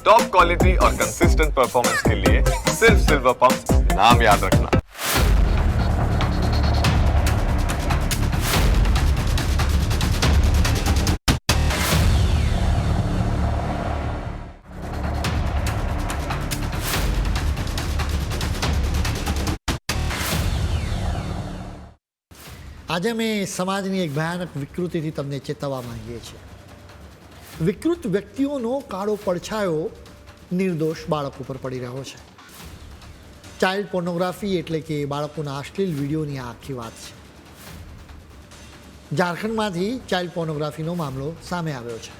Top quality और consistent performance के लिए सिर्फ सिल्वर पंप नाम याद रखना આજે અમે સમાજની એક ભયાનક વિકૃતિથી તમને ચેતવવા માંગીએ છીએ વિકૃત વ્યક્તિઓનો કાળો પડછાયો નિર્દોષ બાળક ઉપર પડી રહ્યો છે. ચાઇલ્ડ પોર્નોગ્રાફી એટલે કે બાળકોના અશ્લીલ વિડીયોની આ આખી વાત છે. ઝારખંડમાંથી ચાઇલ્ડ પોર્નોગ્રાફીનો મામલો સામે આવ્યો છે.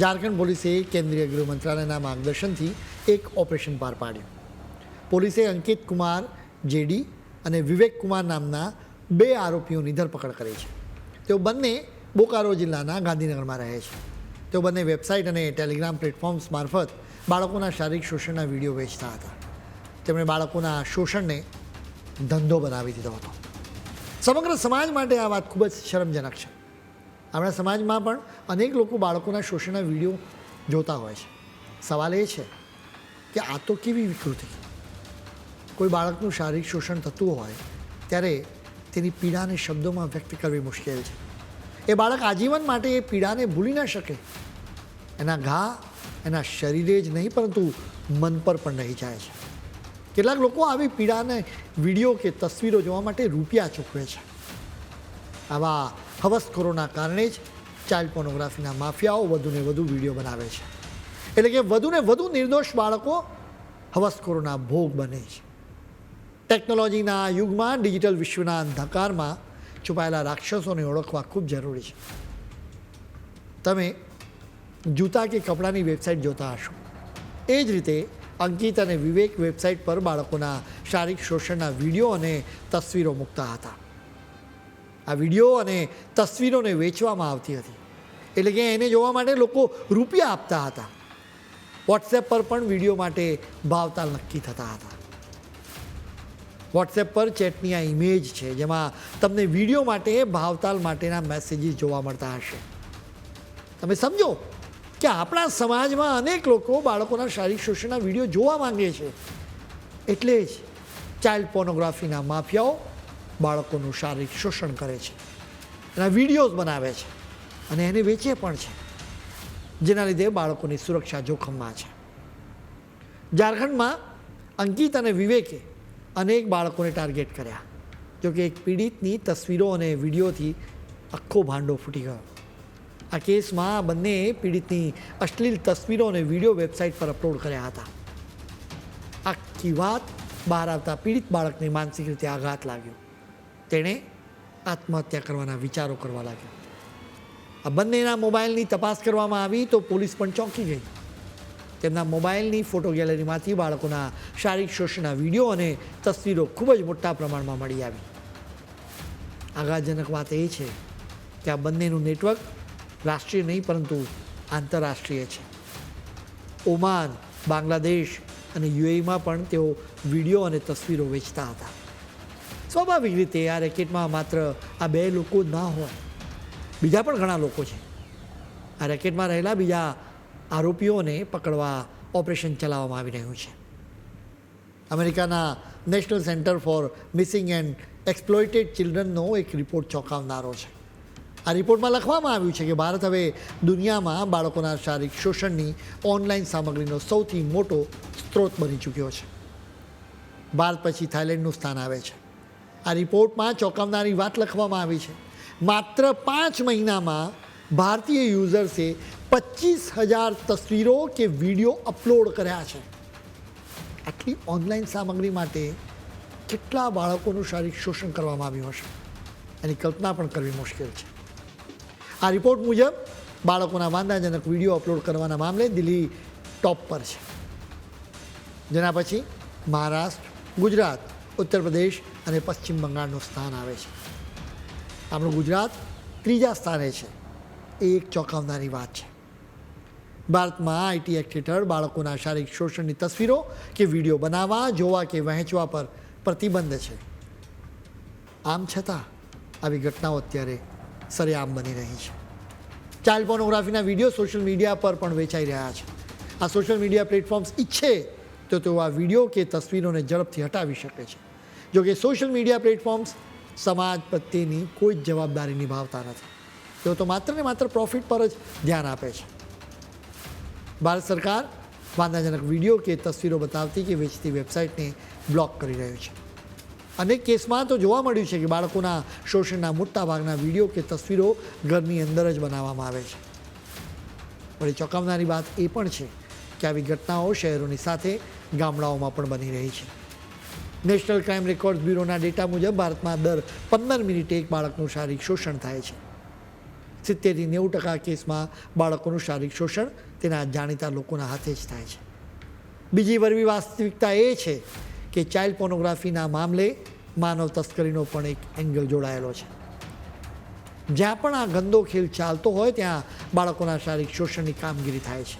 ઝારખંડ પોલીસે કેન્દ્રીય ગૃહ મંત્રાલયના માર્ગદર્શનથી એક ઓપરેશન પાર પાડ્યું. પોલીસે અંકિત કુમાર, જેડી અને વિવેક કુમાર નામના બે આરોપીઓની ધરપકડ કરી છે. તેઓ બંને બોકારો જિલ્લાના ગાંધીનગરમાં રહે છે. તેઓ બંને વેબસાઇટ અને ટેલિગ્રામ પ્લેટફોર્મ્સ મારફત બાળકોના શારીરિક શોષણના વીડિયો વેચતા હતા. તેમણે બાળકોના શોષણને ધંધો બનાવી દીધો હતો. સમગ્ર સમાજ માટે આ વાત ખૂબ જ શરમજનક છે. આપણા સમાજમાં પણ અનેક લોકો બાળકોના શોષણના વીડિયો જોતા હોય છે. સવાલ એ છે કે આ તો કેવી વિકૃતિ? કોઈ બાળકનું શારીરિક શોષણ થતું હોય ત્યારે તેની પીડાને શબ્દોમાં વ્યક્ત કરવી મુશ્કેલ છે. એ બાળક આજીવન માટે એ પીડાને ભૂલી ન શકે. એના ઘા, એના શરીરે જ નહીં, પરંતુ મન પર પણ રહી જાય છે. કેટલાક લોકો આવી પીડાને વીડિયો કે તસવીરો જોવા માટે રૂપિયા ચૂકવે છે. આવા હવસખોરોના કારણે જ ચાઇલ્ડ પોર્નોગ્રાફીના માફિયાઓ વધુને વધુ વીડિયો બનાવે છે. એટલે કે વધુને વધુ નિર્દોષ બાળકો હવસખોરોના ભોગ બને છે. ટેકનોલોજીના યુગમાં, ડિજિટલ વિશ્વના અંધકારમાં છુપાયેલા રાક્ષસોને ઓળખવા ખૂબ જરૂરી છે. તમે જૂતા કે કપડાની વેબસાઇટ જોતા હશો. એ જ રીતે અંકિત અને વિવેક વેબસાઇટ પર બાળકોના શારીરિક શોષણના વીડિયો અને તસવીરો મૂકતા હતા. આ વીડિયો અને તસવીરોને વેચવામાં આવતી હતી. એટલે કે એને જોવા માટે લોકો રૂપિયા આપતા હતા. વોટ્સએપ પર પણ વીડિયો માટે ભાવતાલ નક્કી થતા હતા. વોટ્સએપ પર ચેટની આ ઇમેજ છે, જેમાં તમને વીડિયો માટે, ભાવતાલ માટેના મેસેજીસ જોવા મળતા હશે. તમે સમજો કે આપણા સમાજમાં અનેક લોકો બાળકોના શારીરિક શોષણના વીડિયો જોવા માંગે છે. એટલે જ ચાઇલ્ડ પોર્નોગ્રાફીના માફિયાઓ બાળકોનું શારીરિક શોષણ કરે છે. એના વિડીયોઝ બનાવે છે. અને એને વેચે પણ છે. જેના લીધે બાળકોની સુરક્ષા જોખમમાં છે. ઝારખંડમાં અંકિત અને વિવેકે અનેક બાળકોને ટાર્ગેટ કર્યા. જોકે એક પીડિતની તસવીરો અને વિડીયોથી આખો ભાંડો ફૂટી ગયો. આ કેસમાં બંને પીડિતની અશ્લીલ તસવીરો અને વીડિયો વેબસાઇટ પર અપલોડ કર્યા હતા. આખી વાત બહાર આવતા પીડિત બાળકને માનસિક રીતે આઘાત લાગ્યો. તેણે આત્મહત્યા કરવાના વિચારો કરવા લાગ્યો. આ બંનેના મોબાઈલની તપાસ કરવામાં આવી તો પોલીસ પણ ચોંકી ગઈ. તેમના મોબાઈલની ફોટો ગેલેરીમાંથી બાળકોના શારીરિક શોષણના વીડિયો અને તસવીરો ખૂબ જ મોટા પ્રમાણમાં મળી આવી. આઘાતજનક વાત એ છે કે આ બંનેનું નેટવર્ક રાષ્ટ્રીય નહીં, પરંતુ આંતરરાષ્ટ્રીય છે. ઓમાન, બાંગ્લાદેશ અને યુએઈમાં પણ તેઓ વીડિયો અને તસવીરો વેચતા હતા. સ્વાભાવિક રીતે આ રેકેટમાં માત્ર આ બે લોકો ના હોય, બીજા પણ ઘણા લોકો છે. આ રેકેટમાં રહેલા બીજા આરોપીઓને પકડવા ઓપરેશન ચલાવવામાં આવી રહ્યું છે. અમેરિકાના national centre for missing and exploited ચિલ્ડ્રનનો એક રિપોર્ટ ચોંકાવનારો છે. આ રિપોર્ટમાં લખવામાં આવ્યું છે કે ભારત હવે દુનિયામાં બાળકોના શારીરિક શોષણની ઓનલાઈન સામગ્રીનો સૌથી મોટો સ્ત્રોત બની ચૂક્યો છે. ભારત પછી થાઇલેન્ડનું સ્થાન આવે છે. આ રિપોર્ટમાં ચોંકાવનારી વાત લખવામાં આવી છે. માત્ર પાંચ મહિનામાં ભારતીય યુઝર્સે પચીસ હજાર તસવીરો કે વીડિયો અપલોડ કર્યા છે. આટલી ઓનલાઈન સામગ્રી માટે કેટલા બાળકોનું શારીરિક શોષણ કરવામાં આવ્યું હશે? એની કલ્પના પણ કરવી મુશ્કેલ છે. આ રિપોર્ટ મુજબ બાળકોના વાંધાજનક વીડિયો અપલોડ કરવાના મામલે દિલ્હી ટોપ પર છે. જેના પછી મહારાષ્ટ્ર, ગુજરાત, ઉત્તર પ્રદેશ અને પશ્ચિમ બંગાળનું સ્થાન આવે છે. આપણું ગુજરાત ત્રીજા સ્થાને છે. એ એક ચોંકાવનારી વાત છે. ભારતમાં આઈટી એક્ટ હેઠળ બાળકોના શારીરિક શોષણની તસવીરો કે વીડિયો બનાવવા, જોવા કે વહેંચવા પર પ્રતિબંધ છે. આમ છતાં, આવી ઘટનાઓ અત્યારે સરેઆમ બની રહી છે. ચાઇલ્ડ પોર્નોગ્રાફીના વીડિયો સોશિયલ મીડિયા પર પણ વેચાઈ રહ્યા છે. આ સોશિયલ મીડિયા પ્લેટફોર્મ્સ ઈચ્છે તો તેઓ આ વીડિયો કે તસવીરોને ઝડપથી હટાવી શકે છે. જો કે સોશિયલ મીડિયા પ્લેટફોર્મ્સ સમાજ પ્રત્યેની કોઈ જ જવાબદારી નિભાવતા નથી. તેઓ તો માત્ર ને માત્ર પ્રોફિટ પર જ ધ્યાન આપે છે. ભારત સરકાર વાંધાજનક વીડિયો કે તસવીરો બતાવતી કે વેચતી વેબસાઇટને બ્લોક કરી રહ્યો છે. અનેક કેસમાં તો જોવા મળ્યું છે કે બાળકોના શોષણના મોટાભાગના વીડિયો કે તસવીરો ઘરની અંદર જ બનાવવામાં આવે છે. વળી ચોંકાવનારી વાત એ પણ છે કે આવી ઘટનાઓ શહેરોની સાથે ગામડાઓમાં પણ બની રહી છે. નેશનલ ક્રાઇમ રેકોર્ડ બ્યુરોના ડેટા મુજબ ભારતમાં દર પંદર મિનિટે એક બાળકનું શારીરિક શોષણ થાય છે. સિત્તેરથી નેવું ટકા કેસમાં બાળકોનું શારીરિક શોષણ તેના જાણીતા લોકોના હાથે જ થાય છે. બીજી વરવી વાસ્તવિકતા એ છે કે ચાઇલ્ડ પોર્નોગ્રાફીના મામલે માનવ તસ્કરીનો પણ એક એંગલ જોડાયેલો છે. જ્યાં પણ આ ગંદો ખેલ ચાલતો હોય ત્યાં બાળકોના શારીરિક શોષણની કામગીરી થાય છે.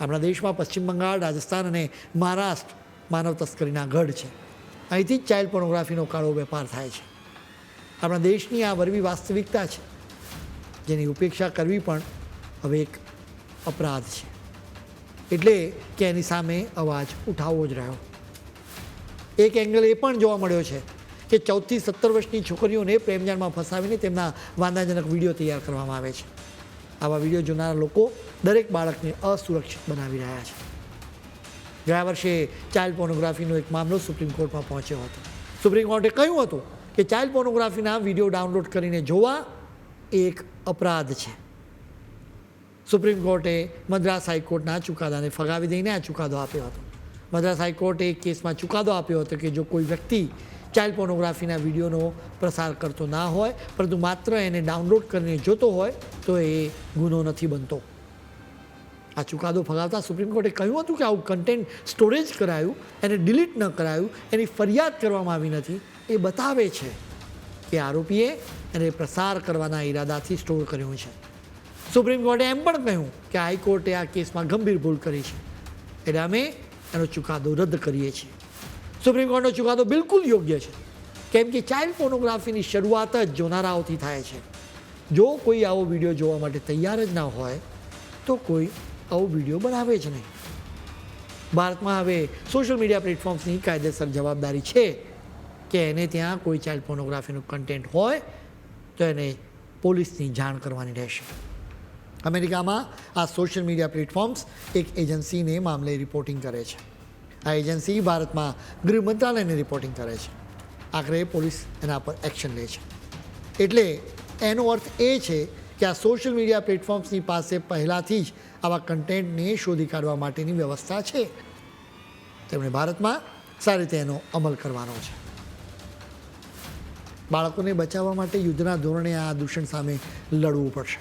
આપણા દેશમાં પશ્ચિમ બંગાળ, રાજસ્થાન અને મહારાષ્ટ્ર માનવ તસ્કરીના ગઢ છે. અહીંથી જ ચાઇલ્ડ પોર્નોગ્રાફીનો કાળો વેપાર થાય છે. આપણા દેશની આ વરવી વાસ્તવિકતા છે. જેની ઉપેક્ષા કરવી પણ હવે એક અપરાધ છે. એટલે કે એની સામે અવાજ ઉઠાવવો જ રહ્યો. એક એંગલ એ પણ જોવા મળ્યો છે કે ચૌદથી સત્તર વર્ષની છોકરીઓને પ્રેમજાળમાં ફસાવીને તેમના વાંધાજનક વીડિયો તૈયાર કરવામાં આવે છે. આવા વીડિયો જોનારા લોકો દરેક બાળકને અસુરક્ષિત બનાવી રહ્યા છે. ગયા વર્ષે ચાઇલ્ડ પોર્નોગ્રાફીનો એક મામલો સુપ્રીમ કોર્ટમાં પહોંચ્યો હતો. સુપ્રીમ કોર્ટે કહ્યું હતું કે ચાઇલ્ડ પોર્નોગ્રાફીના વીડિયો ડાઉનલોડ કરીને જોવા એક અપરાધ છે. સુપ્રીમ કોર્ટે મદ્રાસ હાઈકોર્ટના ચુકાદાને ફગાવી દઈને આ ચુકાદો આપ્યો હતો. મદ્રાસ હાઈકોર્ટે એક કેસમાં ચુકાદો આપ્યો હતો કે જો કોઈ વ્યક્તિ ચાઇલ્ડ પોર્નોગ્રાફીના વિડીયોનો પ્રસાર કરતો ના હોય, પરંતુ માત્ર એને ડાઉનલોડ કરીને જોતો હોય, તો એ ગુનો નથી બનતો. આ ચુકાદો ફગાવતા સુપ્રીમ કોર્ટે કહ્યું હતું કે આવું કન્ટેન્ટ સ્ટોરેજ કરાયું, એને ડિલીટ ન કરાયું, એની ફરિયાદ કરવામાં આવી નથી. એ બતાવે છે કે આરોપીએ એને પ્રસાર કરવાના ઈરાદાથી સ્ટોર કર્યો છે. સુપ્રીમ કોર્ટે એમ પણ કહ્યું કે હાઈકોર્ટે આ કેસમાં ગંભીર ભૂલ કરી છે. એટલે અમે એનો ચુકાદો રદ કરીએ છીએ. સુપ્રીમ કોર્ટનો ચુકાદો બિલકુલ યોગ્ય છે. કેમ કે ચાઇલ્ડ પોર્નોગ્રાફીની શરૂઆત જ જોનારાઓથી થાય છે. જો કોઈ આવો વીડિયો જોવા માટે તૈયાર જ ના હોય, તો કોઈ આવો વીડિયો બનાવે જ નહીં. ભારતમાં હવે સોશિયલ મીડિયા પ્લેટફોર્મ્સની કાયદેસર જવાબદારી છે. કે એને ત્યાં કોઈ ચાઇલ્ડ પોર્નોગ્રાફીનું કન્ટેન્ટ હોય, તો એને પોલીસની જાણ કરવાની રહેશે. અમેરિકામાં આ સોશિયલ મીડિયા પ્લેટફોર્મ્સ એક એજન્સીને મામલે રિપોર્ટિંગ કરે છે. આ એજન્સી ભારતમાં ગૃહ મંત્રાલયને રિપોર્ટિંગ કરે છે. આખરે પોલીસ એના પર એક્શન લે છે. એટલે એનો અર્થ એ છે કે આ સોશિયલ મીડિયા પ્લેટફોર્મ્સની પાસે પહેલાંથી જ આવા કન્ટેન્ટને શોધી કાઢવા માટેની વ્યવસ્થા છે. તેમણે ભારતમાં સારી રીતે એનો અમલ કરવાનો છે. બાળકોને બચાવવા માટે યુદ્ધના ધોરણે આ દૂષણ સામે લડવું પડશે.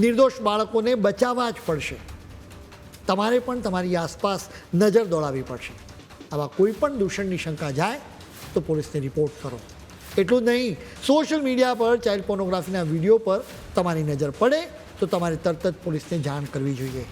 નિર્દોષ બાળકોને બચાવવા જ પડશે. તમારે પણ તમારી આસપાસ નજર દોડાવવી પડશે. આવા કોઈ પણ દૂષણની શંકા જાય તો પોલીસને રિપોર્ટ કરો. એટલું જ નહીં, સોશિયલ મીડિયા પર ચાઇલ્ડ પોર્નોગ્રાફીના વીડિયો પર તમારી નજર પડે તો તમારે તરત જ પોલીસને જાણ કરવી જોઈએ.